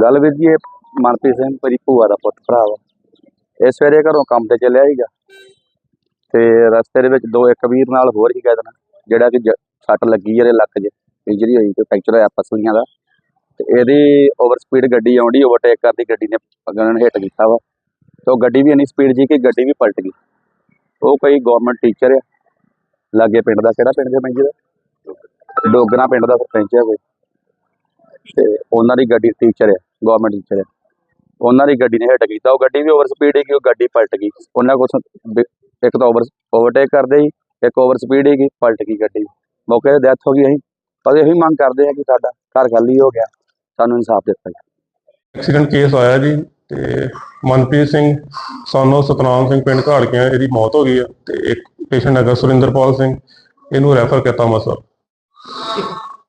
ਗੱਲ ਵੀਰ ਜੀ ਇਹ ਮਨਪ੍ਰੀਤ ਸਿੰਘ ਮੇਰੀ ਭੂਆ ਦਾ ਪੁੱਤ ਭਰਾ ਵਾ। ਇਹ ਸਵੇਰੇ ਘਰੋਂ ਕੰਮ ਤੇ ਚੱਲਿਆ ਸੀਗਾ। ਤੇ ਰਸਤੇ ਦੇ ਵਿੱਚ ਦੋ ਇੱਕ ਵੀਰ ਨਾਲ ਹੋਰ ਸੀਗਾ ਇਹਦੇ ਜਿਹੜਾ ਕਿ ਜ- ਸੱਟ ਲੱਗੀ ਇਹਦੇ ਲੱਕ 'ਚ, ਇੰਜਰੀ ਹੋਈ ਤੇ ਫ੍ਰੈਕਚਰ ਹੋਇਆ ਪਸਲੀਆਂ ਦਾ ਤੇ ਇਹਦੀ ਓਵਰ ਸਪੀਡ ਗੱਡੀ ਆਉਂਦੀ ਓਵਰਟੇਕ ਕਰਦੀ, ਗੱਡੀ ਨੇ ਅਗਨ ਹਿੱਟ ਕੀਤਾ ਵਾ। ਤੇ ਉਹ ਗੱਡੀ ਵੀ ਇੰਨੀ ਸਪੀਡ ਜੀ ਕਿ ਗੱਡੀ ਵੀ ਪਲਟ ਗਈ। ਉਹ ਕੋਈ ਗਵਰਨਮੈਂਟ ਟੀਚਰ ਆ। ਲਾਗੇ ਪਿੰਡ ਦਾ, ਕਿਹੜਾ ਪਿੰਡ ਦੇ ਪੈਂਜ ਦਾ ਡੋਗਰਾ ਪਿੰਡ ਦਾ ਸਰਪੰਚ ਹੈ ਕੋਈ। ਤੇ ਉਹਨਾਂ ਦੀ ਗੱਡੀ ਟੀਚਰ ਹੈ ਗਵਰਨਮੈਂਟ ਟੀਚਰ ਹੈ ਉਹਨਾਂ ਦੀ ਗੱਡੀ ਨੇ ਹਿੱਟ ਕੀਤਾ। ਉਹ ਗੱਡੀ ਵੀ ਓਵਰ ਸਪੀਡ ਸੀ ਉਹ ਗੱਡੀ ਪਲਟ ਗਈ। ਉਹਨਾਂ ਕੋਲ ਇੱਕ ਤਾਂ ਓਵਰ ਓਵਰਟੇਕ ਕਰਦੇ ਸੀ ਇੱਕ ਓਵਰ ਸਪੀਡ ਹੀ ਪਲਟ ਗਈ ਗੱਡੀ। ਮੌਕੇ ਤੇ ਡੈਥ ਹੋ ਗਈ ਅਸੀਂ। ਪਰ ਇਹੀ ਮੰਗ ਕਰਦੇ ਆ ਕਿ ਸਾਡਾ ਘਰ ਖਾਲੀ ਹੋ ਗਿਆ। ਸਾਨੂੰ ਇਨਸਾਫ ਦਿੱਤਾ ਜਾਵੇ। ਐਕਸੀਡੈਂਟ ਕੇਸ ਆਇਆ ਜੀ ਤੇ ਮਨਪ੍ਰੀਤ ਸਿੰਘ ਸਾਨੂੰ ਸਤਨਾਮ ਸਿੰਘ ਪਿੰਡ ਘਾੜਕੀਆਂ ਇਹਦੀ ਮੌਤ ਹੋ ਗਈ ਹੈ ਤੇ ਇੱਕ ਪੇਸ਼ੈਂਟ ਹੈਗਾ ਸੁਰਿੰਦਰਪਾਲ ਸਿੰਘ। ਇਹਨੂੰ ਰੈਫਰ ਕੀਤਾ ਮਸਾ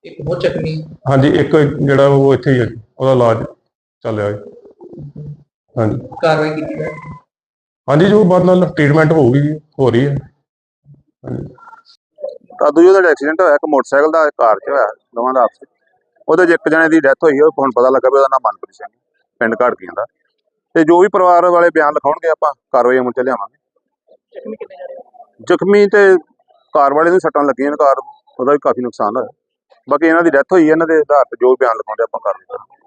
ਇੱਕ ਬਹੁਤ ਚੱਕਣੀ ਹਾਂਜੀ ਇੱਕ ਜਿਹੜਾ ਉਹ ਇੱਥੇ ਹੀ ਹੈ ਜੀ, ਉਹਦਾ ਇਲਾਜ ਚੱਲ ਰਿਹਾ ਜੀ ਹਾਂਜੀ। ਕਾਰਵਾਈ ਕੀਤੀ ਹੈ। ਹਾਂਜੀ ਜੋ ਬਾਅਦ ਨਾਲ ਟ੍ਰੀਟਮੈਂਟ ਹੋਊਗੀ ਜੀ, ਹੋ ਰਹੀ ਹੈ। ਹਾਂਜੀ। ਤਾਂ ਦੂਜੇ ਦਾ ਐਕਸੀਡੈਂਟ ਹੋਇਆ ਇੱਕ ਮੋਟਰਸਾਈਕਲ ਦਾ ਇੱਕ ਕਾਰ 'ਚ ਹੋਇਆ ਦੋਵਾਂ ਦਾ ਆਪਸ 'ਚ। ਉਹਦੇ 'ਚ ਇੱਕ ਜਣੇ ਦੀ ਡੈਥ ਹੋਈ ਹੈ ਉਹ ਹੁਣ ਪਤਾ ਲੱਗਾ ਵੀ ਉਹਦਾ ਨਾਮ ਮਨਪ੍ਰੀਤ ਸਿੰਘ ਪਿੰਡ ਘਾੜਕੀਆਂ ਦਾ। ਤੇ ਜੋ ਵੀ ਪਰਿਵਾਰ ਵਾਲੇ ਬਿਆਨ ਲਿਖਾਉਣਗੇ ਆਪਾਂ ਕਾਰਵਾਈ ਅਮਲ 'ਚ ਲਿਆਵਾਂਗੇ। ਜ਼ਖਮੀ ਕਿੰਨੇ ਜਣੇ? ਜ਼ਖਮੀ ਤੇ ਕਾਰ ਵਾਲੇ ਨੂੰ ਸੱਟਾਂ ਲੱਗੀਆਂ ਨੇ ਕਾਰ ਉਹਦਾ ਵੀ ਕਾਫੀ ਨੁਕਸਾਨ ਹੋਇਆ। ਬਾਕੀ ਇਹਨਾਂ ਦੀ ਡੈਥ ਹੋਈ ਹੈ ਇਹਨਾਂ ਦੇ ਆਧਾਰ ਤੇ ਜੋ ਬਿਆਨ ਲਿਖਾਉਂਦੇ ਆਪਾਂ ਕਰ ਕਰਾਂਗੇ